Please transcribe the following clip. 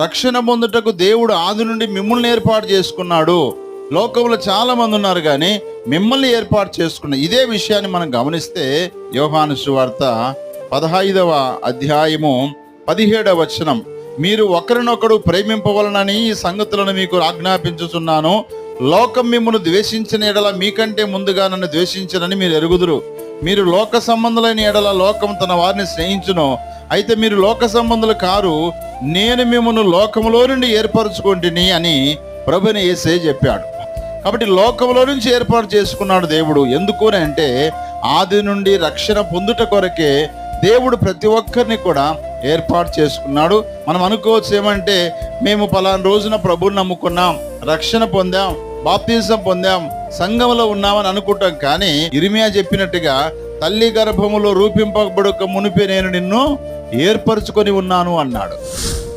రక్షణ పొందుటకు దేవుడు ఆది నుండి మిమ్మల్ని ఏర్పాటు చేసుకున్నాడు. లోకంలో చాలా మంది ఉన్నారు కానీ మిమ్మల్ని ఏర్పాటు చేసుకున్న ఇదే విషయాన్ని మనం గమనిస్తే యోహాను సువార్త పదహైదవ అధ్యాయము పదిహేడవ వచనం. మీరు ఒకరినొకడు ప్రేమింపవలనని ఈ సంగతులను మీకు ఆజ్ఞాపించుచున్నాను. లోకం మిమ్మల్ని ద్వేషించిన ఎడల మీకంటే ముందుగా నన్ను ద్వేషించనని మీరు ఎరుగుదురు. మీరు లోక సంబంధులైన ఎడల లోకం తన వారిని స్నేహించును. అయితే మీరు లోక సంబంధులు కారు నేను మిమ్మల్ని లోకములో నుండి ఏర్పరచుకుంటుని అని ప్రభుని ఏసే చెప్పాడు. కాబట్టి లోకంలో నుంచి ఏర్పాటు చేసుకున్నాడు దేవుడు. ఎందుకు అని అంటే ఆది నుండి రక్షణ పొందుట కొరకే దేవుడు ప్రతి ఒక్కరిని కూడా ఏర్పాటు చేసుకున్నాడు. మనం అనుకోవచ్చు ఏమంటే మేము పలానా రోజున ప్రభుని నమ్ముకున్నాం రక్షణ పొందాం బాప్తిజం పొందాం సంఘంలో ఉన్నామని అనుకుంటాం కానీ ఇరిమియా చెప్పినట్టుగా తల్లి గర్భములో రూపింపబడక మునిపే నేను నిన్ను ఏర్పరచుకొని ఉన్నాను అన్నాడు.